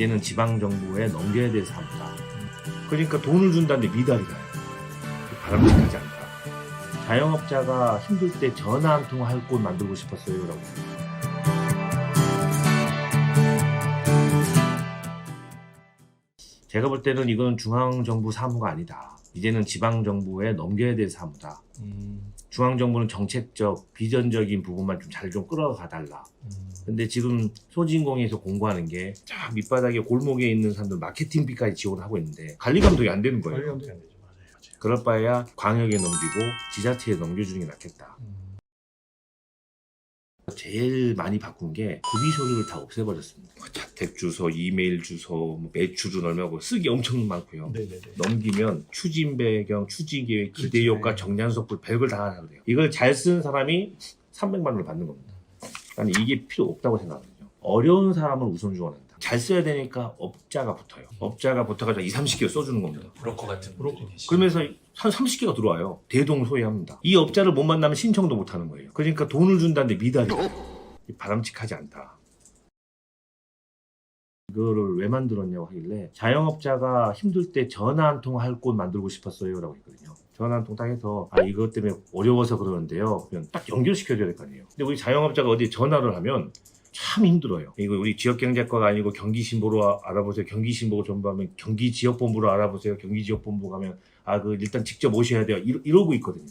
이제는 지방정부에 넘겨야 될 사무다. 그러니까 돈을 준다는데 미달이 가요. 바람직하지 않다. 자영업자가 힘들 때 전화 한 통 할 곳 만들고 싶었어요. 라고. 제가 볼 때는 이건 중앙정부 사무가 아니다. 이제는 지방정부에 넘겨야 될 사무다. 음, 중앙정부는 정책적, 비전적인 부분만 좀 잘 좀 끌어가 달라. 음. 근데 지금 소진공에서 공부하는 게저 밑바닥에 골목에 있는 사람들 마케팅비까지 지원을 하고 있는데 관리 감독이 안 되는 거예요. 관리 감독이 안 되죠. 맞아요. 맞아요. 그럴 바에야 광역에 넘기고 지자체에 넘겨주는 게 낫겠다. 음, 제일 많이 바꾼 게 구비 서류를 다 없애버렸습니다. 뭐 자택 주소, 이메일 주소, 뭐 매출은 얼마고 쓰기 엄청 많고요. 네네네. 넘기면 추진 배경, 추진 계획, 기대 그렇죠. 효과, 정량 속도 별걸 다 하라 그래요. 이걸 잘쓴 사람이 300만 원을 받는 겁니다. 나는 이게 필요 없다고 생각하거든요. 어려운 사람을 우선 지원한다. 잘 써야 되니까 업자가 붙어요. 업자가 붙어가지고 2, 30개 써주는 겁니다. 브로커 같은. 분들이 계시죠. 그러면서 한 30개가 들어와요. 대동소이합니다. 이 업자를 못 만나면 신청도 못 하는 거예요. 그러니까 돈을 준다는데 미달이. 바람직하지 않다. 이거를 왜 만들었냐고 하길래 자영업자가 힘들 때 전화 한 통 할 곳 만들고 싶었어요 라고 했거든요. 전화 한통딱 해서 아 이것 때문에 어려워서 그러는데요. 그냥 딱 연결시켜줘야 될 거 아니에요. 근데 우리 자영업자가 어디 전화를 하면 참 힘들어요. 이거 우리 지역경제과가 아니고 경기신보로 알아보세요. 경기신보 전부하면 경기지역본부로 알아보세요. 경기지역본부 가면 아 그 일단 직접 오셔야 돼요. 이러, 이러고 있거든요.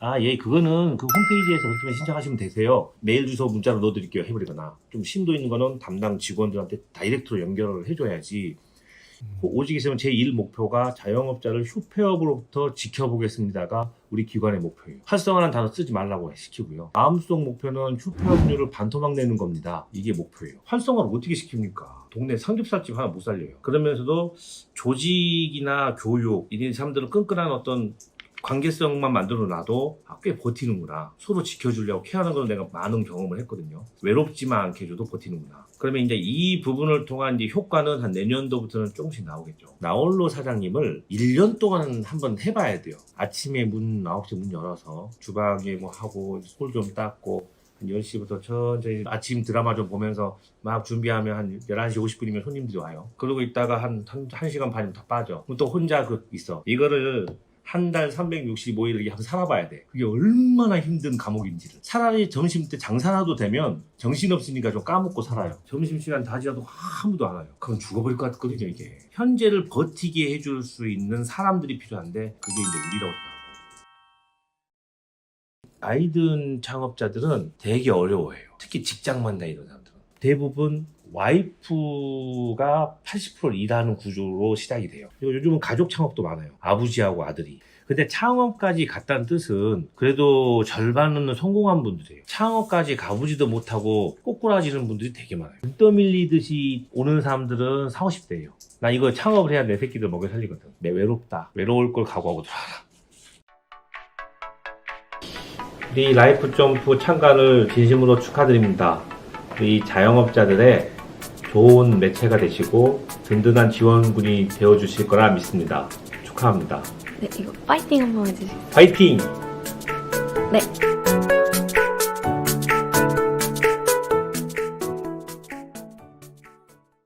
아, 예, 그거는 그 홈페이지에서 그렇게 신청하시면 되세요. 메일 주소 문자로 넣어드릴게요. 해버리거나. 좀 심도 있는 거는 담당 직원들한테 다이렉트로 연결을 해줘야지. 오직 있으면 제일 목표가 자영업자를 휴폐업으로부터 지켜보겠습니다가 우리 기관의 목표예요. 활성화라는 단어 쓰지 말라고 시키고요. 마음속 목표는 휴폐업률을 반토막 내는 겁니다. 이게 목표예요. 활성화를 어떻게 시킵니까? 동네 삼겹살집 하나 못 살려요. 그러면서도 조직이나 교육, 이런 사람들은 끈끈한 어떤 관계성만 만들어 놔도 아, 꽤 버티는구나. 서로 지켜주려고 케어하는 걸 내가 많은 경험을 했거든요. 외롭지만 않게 해줘도 버티는구나. 그러면 이제 이 부분을 통한 이제 효과는 한 내년도부터는 조금씩 나오겠죠. 나홀로 사장님을 1년 동안 한번 해봐야 돼요. 아침에 문 9시 문 열어서 주방에 뭐 하고 솔 좀 닦고 한 10시부터 천천히 아침 드라마 좀 보면서 막 준비하면 한 11시 50분이면 손님들이 와요. 그러고 있다가 한, 한, 1시간 반이면 다 빠져. 그럼 또 혼자 그 있어. 이거를 한 달 365일을 이렇게 한번 살아봐야 돼. 그게 얼마나 힘든 감옥인지를. 차라리 점심 때 장사라도 되면 정신없으니까 좀 까먹고 살아요. 점심시간 다 지나도 아무도 안 와요. 그건 죽어버릴 것 같거든요, 이게. 현재를 버티게 해줄 수 있는 사람들이 필요한데, 그게 이제 우리라고 생각하고. 아이든 창업자들은 되게 어려워해요. 특히 직장만 다니는 사람들은. 대부분 와이프가 80% 일하는 구조로 시작이 돼요. 그리고 요즘은 가족 창업도 많아요. 아버지하고 아들이. 근데 창업까지 갔다는 뜻은 그래도 절반은 성공한 분들이에요. 창업까지 가보지도 못하고 꼬꾸라지는 분들이 되게 많아요. 등 떠밀리듯이 오는 사람들은 40, 50대예요. 나 이거 창업을 해야 내 새끼들 먹여 살리거든. 내 외롭다. 외로울 걸 각오하고 들어와라. 우리 라이프 점프 참가를 진심으로 축하드립니다. 우리 자영업자들의 좋은 매체가 되시고 든든한 지원군이 되어 주실 거라 믿습니다. 축하합니다. 네, 이거 파이팅 한번 해주세요. 파이팅! 네,